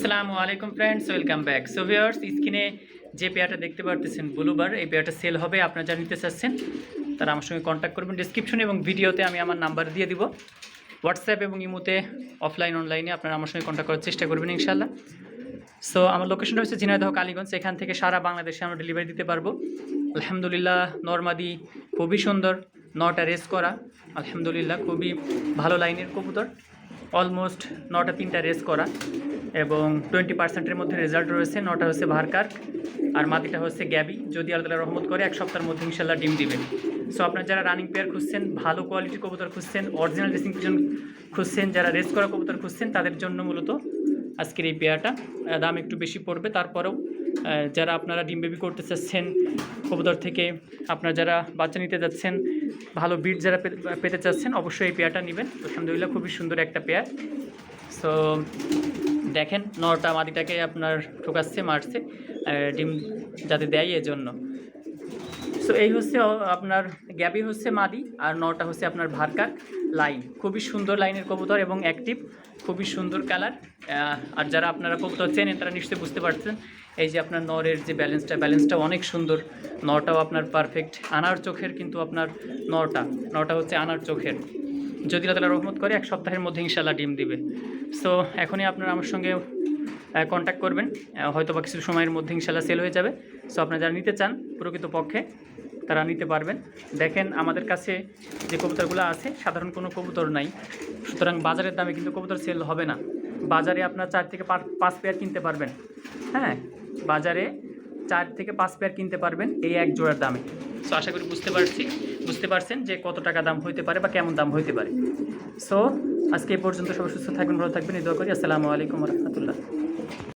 আসসালামু আলাইকুম friends welcome back so viewers স্ক্রিনে যে পেয়ারটা দেখতে পারতেছেন, ব্লুবার, এই পেয়ারটা সেল হবে, আপনারা যারা নিতে চাচ্ছেন, তারা আমার সঙ্গে কন্ট্যাক্ট করবেন ডিসক্রিপশনে এবং ভিডিওতে আমি আমার নাম্বার দিয়ে দিব। হোয়াটসঅ্যাপ এবং ইমোতে অফলাইন অনলাইনে আপনারা আমার সঙ্গে কন্ট্যাক্ট করার চেষ্টা করবেন ইনশাল্লাহ সো আমার লোকেশনটা হচ্ছে ঝিনাইদহ, কালীগঞ্জ, এখান থেকে সারা বাংলাদেশে আমরা ডেলিভারি দিতে পারব। আলহামদুলিল্লাহ, নর্মাদি খুবই সুন্দর, নটা রেস করা। আলহামদুলিল্লাহ, খুবই ভালো লাইনের কবুতর। অলমোস্ট নটা তিনটা রেস করা। এবং টোয়েন্টি পার্সেন্টের মধ্যে রেজাল্ট রয়েছে। নটা হচ্ছে ভারকার, আর মাটিটা হচ্ছে গ্যাবি। যদি তাআলা রহমত করে, এক সপ্তাহের মধ্যে ইনশাল্লাহ ডিম দিবে সো আপনার যারা রানিং পেয়ার খুঁজছেন, ভালো কোয়ালিটির কবুতর খুঁজছেন অরিজিনাল রেসিং পিজন খুঁজছেন, যারা রেস করা কবুতর খুঁজছেন, তাদের জন্য মূলত আজকের এই পেয়ারটা। দাম একটু বেশি পড়বে। তারপরেও যারা আপনারা ডিম বেবি করতে চাচ্ছেন, কবুতর থেকে আপনারা যারা বাচ্চা নিতে যাচ্ছেন, ভালো বিট যারা পেতে চাচ্ছেন, অবশ্যই এই পেয়ারটা নেবেন। আলহামদুলিল্লাহ, খুবই সুন্দর একটা পেয়ার। সো দেখেন, নটা মাটিটাকে আপনার ঠোকাচ্ছে, মারছে ডিম যাতে দেয় এজন্য। সো এই হচ্ছে আপনার গ্যাবি হচ্ছে মাদি আর নটা হচ্ছে আপনার ভারকাক লাইন। খুবই সুন্দর লাইনের কবুতর এবং অ্যাক্টিভ খুবই সুন্দর কালার আর যারা আপনারা কবুতর চেনেন, তারা নিশ্চয়ই বুঝতে পারছেন। এই যে আপনার নরের যে ব্যালেন্সটা ব্যালেন্সটা অনেক সুন্দর। নটাও আপনার পারফেক্ট আনার চোখের কিন্তু আপনার নটা। নটা হচ্ছে আনার চোখের। যদি তারা রহমত করে, এক সপ্তাহের মধ্যে ইনশাল্লাহ ডিম দিবে। সো এখনই আপনারা আমার সঙ্গে কন্ট্যাক্ট করবেন। হয়তো বা কিছু সময়ের মধ্যে ইনশাল্লাহ সেল হয়ে যাবে। সো আপনারা যারা নিতে চান প্রকৃত পক্ষে তারা নিতে পারবেন। দেখেন আমাদের কাছে যে কবুতরগুলো আছে, সাধারণ কোনো কবুতর নাই। সুতরাং বাজারের দামে কিন্তু কবুতর সেল হবে না। বাজারে আপনার চার থেকে পাঁচ পেয়ার কিনতে পারবেন। হ্যাঁ বাজারে চার থেকে পাঁচ পেয়ার কিনতে পারবেন এই এক জোড়ার দামে। সো আশা করি বুঝতে পারছি, বুঝতে পারছেন যে কত টাকা দাম হইতে পারে বা কেমন দাম হইতে পারে। সো আজকে এই পর্যন্ত সবাই সুস্থ থাকবেন, ভালো থাকবেন, এই দোয়া করি। আসসালামু আলাইকুম রহমতুল্লাহ।